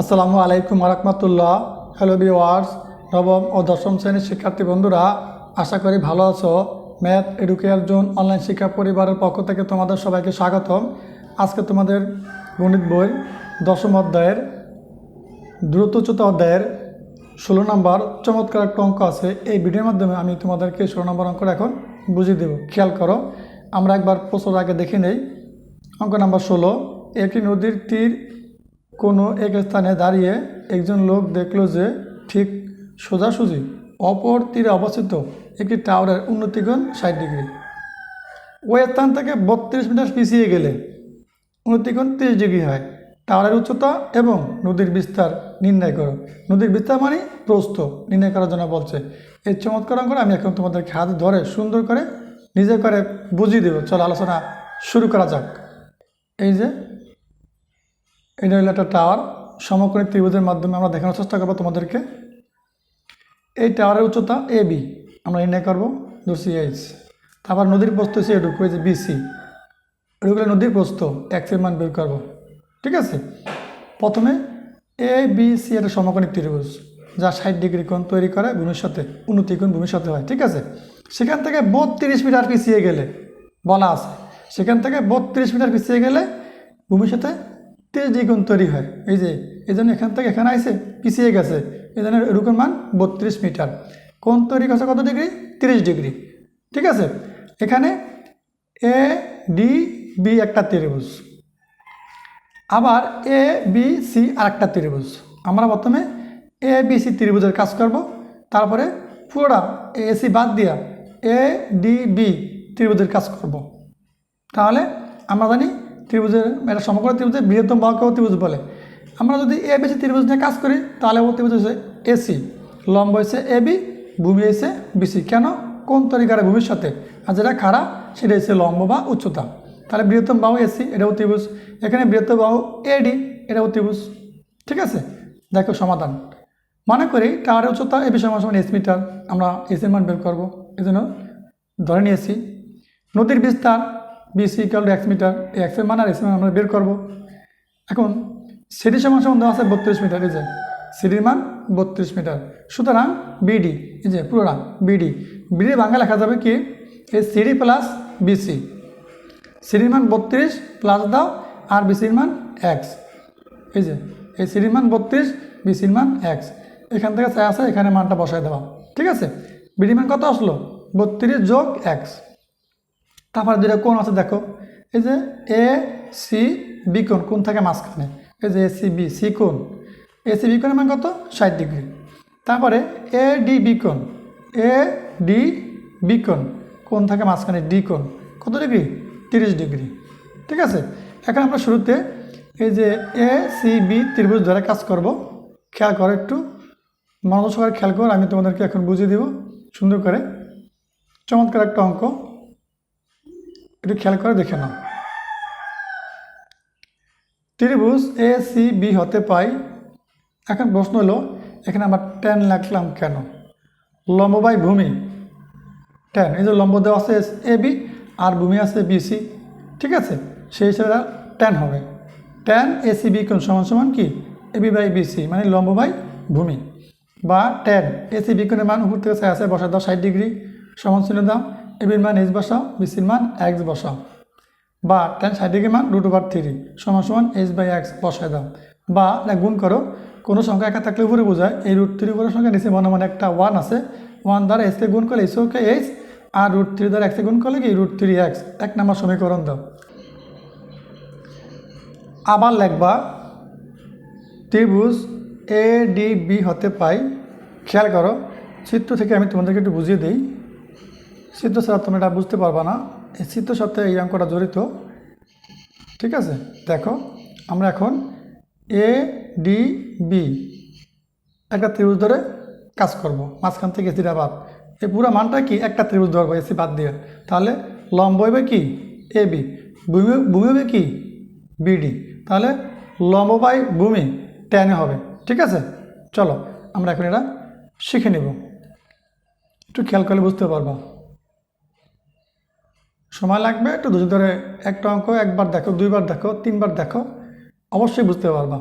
আসসালামু আলাইকুম রহমতুল্লাহ। Hello viewers নবম ও দশম শ্রেণির শিক্ষার্থী বন্ধুরা, আশা করি ভালো আছো। ম্যাথ এডুকেয়ার জোন অনলাইন শিক্ষা পরিবারের পক্ষ থেকে তোমাদের সবাইকে স্বাগতম। আজকে তোমাদের গণিত বই দশম অধ্যায়ের দ্রুতচ্যুত অধ্যায়ের ষোলো নম্বর চমৎকার একটা অঙ্ক আছে। এই ভিডিওর মাধ্যমে আমি তোমাদেরকে ষোলো নম্বর অঙ্কটা এখন বুঝিয়ে দেব। খেয়াল করো, আমরা একবার প্রচুর আগে দেখে নেই। অঙ্ক নাম্বার ষোলো, একটি নদীর তীর কোনো এক স্থানে দাঁড়িয়ে একজন লোক দেখল যে ঠিক সোজাসুজি অপর তীরে অবস্থিত একটি টাওয়ারের উন্নতিকোণ ষাট ডিগ্রি। ওই স্থান থেকে বত্রিশ মিটার পিছিয়ে গেলে উন্নতিকোণ তিরিশ ডিগ্রি হয়। টাওয়ারের উচ্চতা এবং নদীর বিস্তার নির্ণয় করো। নদীর বিস্তার মানে প্রস্থ নির্ণয় করার জন্য বলছে। এই চমৎকার অঙ্কটা আমি এখন তোমাদেরকে হাত ধরে সুন্দর করে নিজে করে বুঝিয়ে দেবো। চলো আলোচনা শুরু করা যাক। এই যে এটা হলো একটা টাওয়ার সমকোণী ত্রিভুজের মাধ্যমে আমরা দেখানোর চেষ্টা করব তোমাদেরকে। এই টাওয়ারের উচ্চতা এ বি আমরা নির্ণয় করব ধরছি এইচ তারপর নদীর প্রস্থ হচ্ছে এটুকু যে বিসি এটুকু নদীর প্রস্থ এক্সের মান বের করব। ঠিক আছে? প্রথমে এ বি সি একটা সমকোণী ত্রিভুজ, যা ষাট ডিগ্রি কোণ তৈরি করে ভূমির সাথে উন্নতি কোণ ভূমির সাথে হয়, ঠিক আছে? সেখান থেকে বত্রিশ মিটার পিছিয়ে গেলে, বলা আছে, সেখান থেকে বত্রিশ মিটার পিছিয়ে গেলে ভূমির সাথে ডিগ্রি কোণ তৈরি হয়। এই যে, এই জন্য এখান থেকে এখানে আইসে পিছিয়ে গেছে। এই জন্য এরকম মান বত্রিশ মিটার। কোন তৈরি করছে কত ডিগ্রি? তিরিশ ডিগ্রি। ঠিক আছে? এখানে এ, ডি, বি একটা ত্রিভুজ। আবার এ, বি, সি আর একটা ত্রিভুজ। আমরা প্রথমে এ, বি, সি ত্রিভুজের কাজ করব। তারপরে পুরোটা এ, সি বাদ দিয়া এ, ডি, বি ত্রিভুজের কাজ করব। তাহলে আমরা জানি ত্রিভুজের এটা সমগ্র ত্রিভুজের বৃহত্তম বাহুকেও ত্রিভুজ বলে। আমরা যদি এ বি সি ত্রিভুজ নিয়ে কাজ করি, তাহলে ও ত্রিভুজ হচ্ছে এসি লম্ব হচ্ছে এ বি ভূমি হচ্ছে বিসি কেন? কোন তরিকারে ভূমির সাথে? আর যেটা খাড়া, সেটা হচ্ছে লম্ব বা উচ্চতা। তাহলে বৃহত্তম বাহু এসি এটাও ত্রিভুজ। এখানে বৃহত্তম বাহু এডি এটাও ত্রিভুজ। ঠিক আছে? দেখো সমাধান। মনে করি টাওয়ারের উচ্চতা এ বিষয় সমান এস মিটার। আমরা এসির মান বের করব। এই জন্য ধরে নিয়েছি। নদীর বিস্তার বিসি ইকাল এক্স মিটার এই এক্সের মান আর এসির মান আমরা বের করব। এখন সিডি সমান সমান দেওয়া আছে বত্রিশ মিটার এই যে সিডির মান বত্রিশ মিটার সুতরাং বিডি এই যে পুরো পুরোটা বিডি বিডি বাংলা লেখা যাবে কি? এই সিডি প্লাস বিসি সিডির মান বত্রিশ প্লাস দাও আর বিসির মান এক্স এই যে, এই সিডির মান বত্রিশ বিসির মান এক্স এখান থেকে চাই আছে এখানে মানটা বসায় দেওয়া। ঠিক আছে? বিডি মান কত আসলো? বত্রিশ যোগ এক্স তারপরে দুইটা কোন আছে, দেখো। এই যে এ সি বি কোন কোণ থাকে মাঝখানে। এই যে এ সি বি সি কোণ। এ সি বি কোণের মান কত? ষাট ডিগ্রি। তারপরে এ ডি বি কোণ। এ ডি বি কোন কোণ থাকে মাঝখানে ডি কোণ। কত ডিগ্রি? তিরিশ ডিগ্রি। ঠিক আছে? এখন আমরা শুরুতে এই যে এ সি বি ত্রিভুজ ধরে কাজ করব। খেয়াল করো একটু। মনোযোগ সহকারে খেয়াল কর, আমি তোমাদেরকে এখন বুঝিয়ে দিব। সুন্দর করে। চমৎকার একটা অঙ্ক। একটু খেয়াল করে দেখে নাও। ত্রিভুজ এ সি বি হতে পাই। এখন প্রশ্ন হলো, এখানে আমার টেন লিখলাম কেন? লম্ব বাই ভূমি। টেন এই যে লম্ব দেওয়া আছে এ বি আর ভূমি আছে বিসি ঠিক আছে? সেই হিসেবে টেন হবে। টেন এ সি বি কোন সমান সমান কি? এ বি বাই বিসি মানে লম্ব বাই ভূমি। বা টেন এ সি বি কোণের মান উপর থেকে আছে বসা দাও, ষাট ডিগ্রি সমান চিহ্ন দাও। এ বির মান এইচ বসাও, বিসির মান এক্স বসাও। বা টেন ডিগ্রি মান রুট ওভার থ্রি সমান সমান এইচ বাই এক্স বসায় দাও। বা গুণ করো, কোনো সংখ্যা একা থাকলে উপরে বোঝায়, এই রুট থ্রি উপরের সংখ্যা নিচে মনে মনে একটা ওয়ান আছে। ওয়ান দ্বারা এসকে গুণ করলে এইচকে এইচ আর রুট থ্রি দ্বারা এক্সে গুণ করলে কি? রুট থ্রি এক্স এক নম্বর সমীকরণ দাও। আবার লেখবা, ত্রিভুজ এ ডি বি হতে পাই। খেয়াল করো, চিত্র থেকে আমি তোমাদেরকে একটু বুঝিয়ে দিই। চিত্র ছাড়া তুমি এটা বুঝতে পারবা না। এই চিত্রের সাথে এই অঙ্কটা জড়িত। ঠিক আছে? দেখো, আমরা এখন এ ডি বি একটা ত্রিভুজ ধরে কাজ করব। মাঝখান থেকে এসিটা বাদ। এই পুরো মানটা কি? একটা ত্রিভুজ ধরবো এসি বাদ দিয়ে। তাহলে লম্ব হবে কি? এ বি ভূমি ভূমি হবে কি? বিডি তাহলে লম্ব বাই ভূমি টেনে হবে। ঠিক আছে? চলো, আমরা এখন এটা শিখে নেব। একটু খেয়াল করলে বুঝতে পারবা। সময় লাগবে, একটু ধৈর্য ধরে একটা অঙ্ক, একবার দেখো, দুইবার দেখো, তিনবার দেখো, অবশ্যই বুঝতে পারবা।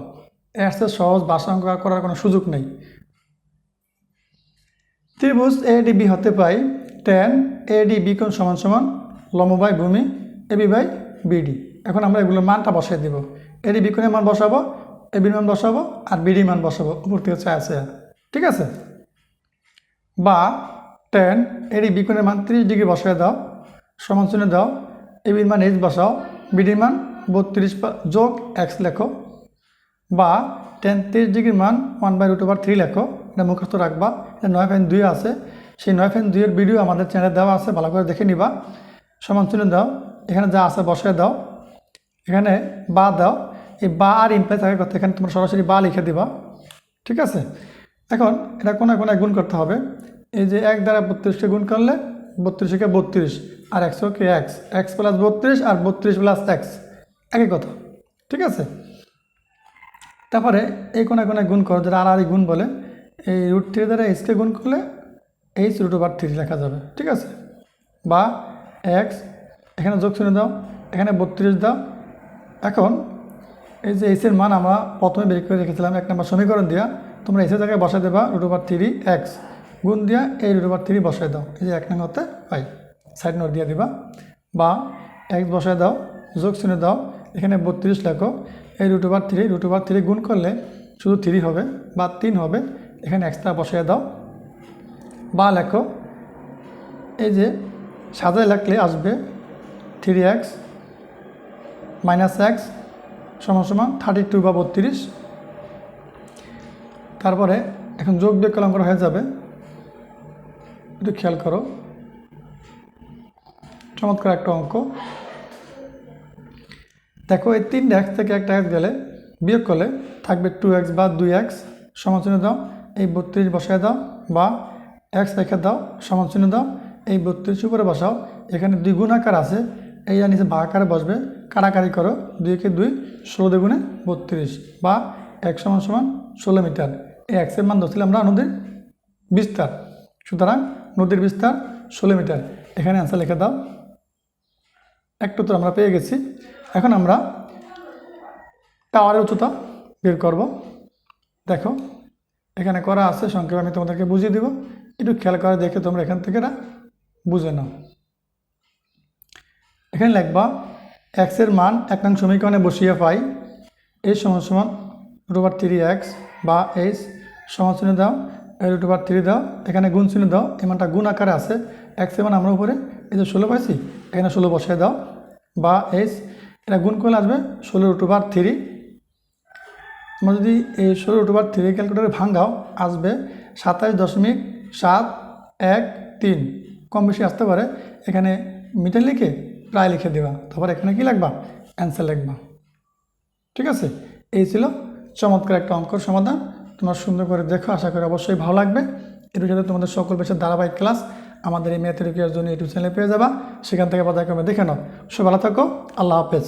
এর চেয়ে সহজ ভাষা অঙ্ক করার কোনো সুযোগ নেই। ত্রিভুজ এডিবি হতে পাই টেন এডিবি কোন সমান সমান লম্ব বাই ভূমি এবি বাই বিডি এখন আমরা এগুলোর মানটা বসাই দেব। এডিবি কোণের মান বসাবো এবির মান বসাবো আর বিডি মান বসাবো, উপর থেকে চায় আছে ঠিক আছে? বা টেন এডিবি কোণের মান ত্রিশ ডিগ্রি বসায় দাও। সমান চিহ্ন দাও। এবির মান এইচ বসাও। বিডির মান বত্রিশ যোগ এক্স লেখো। বা টেন তিরিশ ডিগ্রির মান one by root over three লেখো। এটা মুখস্থ রাখবা। এটা নয় ফ্যান দুই আছে। সেই নয় ফ্যান দুইয়ের ভিডিও আমাদের চ্যানেলে দেওয়া আছে। ভালো করে দেখে নিবা। সমান চিহ্ন দাও। এখানে যা আছে বসায় দাও। এখানে বা দাও। এই বা আর ইমপ্লাই থাকে কথা। এখানে তোমরা সরাসরি বা লিখে দিবা। ঠিক আছে? এখন এটা কোনো কোনো গুণ করতে হবে। এই যে এক দ্বারা বত্রিশকে গুণ করলে বত্রিশকে বত্রিশ আর একশো কে এক্স এক্স প্লাস বত্রিশ আর বত্রিশ প্লাস এক্স একই কথা, ঠিক আছে? তারপরে এই কোনায় কোনায় গুণ করো যেটা আর আর গুণ বলে, এই রুট থ্রি দ্বারা এইচকে গুণ করলে এইচ রুট ওভার থ্রি লেখা যাবে, ঠিক আছে? বা এক্স এখানে যোগ শুনে দাও, এখানে বত্রিশ দাও। এখন এই যে এইচের মান আমরা প্রথমে বের করে রেখেছিলাম, এক নম্বর সমীকরণ দিয়া, তোমরা এসের জায়গায় বসাই দেবা রুট ওভার থ্রি এক্স গুণ দিয়া এই রুট ওভার থ্রি বসাই দাও। এই যে এক নম্বর হতে পাই। সাইড নোট দিয়ে দিবা। বা এক্স বসায় দাও, যোগ শুনে দাও, এখানে বত্রিশ লেখো। এই root over three root over three গুণ করলে শুধু থ্রি হবে বা তিন হবে। এখানে এক্সট্রা বসিয়ে দাও। বা লেখো, এই যে সাজায় লেখলে আসবে থ্রি এক্স মাইনাস এক্স সমান সমান থার্টি টু বা বত্রিশ। তারপরে এখন যোগ বিয়োগ কলম করা হয়ে যাবে। একটু খেয়াল করো। চমৎকার একটা অঙ্ক। দেখো, এই তিনটা এক্স থেকে একটা এক্স গেলে বিয়োগ করলে থাকবে টু এক্স বা দুই এক্স সমানচিহ্ন দাও, এই বত্রিশ বসায় দাও বা এক্স রেখে দাও সমানচিহ্ন দাও, এই বত্রিশ উপরে বসাও। এখানে দুই গুণ আকার আছে, এই নিচে ভাগ আকারে বসবে। কারাকারি করো দুই দুইকে দুই, ষোলো দুগুণে বত্রিশ বা এক সমান সমান ষোলো মিটার। এই এক্সের মান ধরছিলাম আমরা নদীর বিস্তার। সুতরাং নদীর বিস্তার ষোলো মিটার। এখানে অ্যান্সার লিখে দাও। একটু তো আমরা পেয়ে গেছি। এখন আমরা টাওয়ারের উচ্চতা বের করব। দেখো, এখানে করা আছে, সংক্ষেপে আমি তোমাদেরকে বুঝিয়ে দিব। একটু খেয়াল করে দেখে তোমরা এখান থেকে বুঝে নাও। এখানে লিখবা এক্সের মান এক নং সমীকরণে বসিয়ে পাই। এই সমান সমান রুট থ্রি এক্স বা এইচ সমান দাও রুট ওভার থ্রি দাও, এখানে গুণ চিহ্ন দাও, এই মানটা গুণ আকারে আছে এক্সের মান আমরা উপরে, এই যে ষোলো পাইছি, এখানে ষোলো বসিয়ে দাও, বা এইচ এটা গুণ করলে আসবে ষোলো রুট ওভার থ্রি তোমরা যদি এই ষোলো রুট ওভার থ্রি ক্যালকুলেটারে ভাঙাও, আসবে সাতাশ দশমিক সাত এক তিন। কম বেশি আসতে পারে, এখানে মিটার লিখে প্রায় লিখে দেওয়া তারপর এখানে কি লাগবা? অ্যান্সার লিখবা ঠিক আছে? এই ছিল চমৎকার একটা অঙ্কর সমাধান। তোমরা সুন্দর করে দেখো, আশা করি অবশ্যই ভালো লাগবে। এটু সাথে তোমাদের সকল বেশি ধারাবাহিক ক্লাস আমাদের এই ম্যাথেরিকিয়ার জন্য ইউটিউব চ্যানেলে পেয়ে যাবা। সেখান থেকে কমে দেখে নাও। সব ভালো থাকো, আল্লাহ হাফেজ।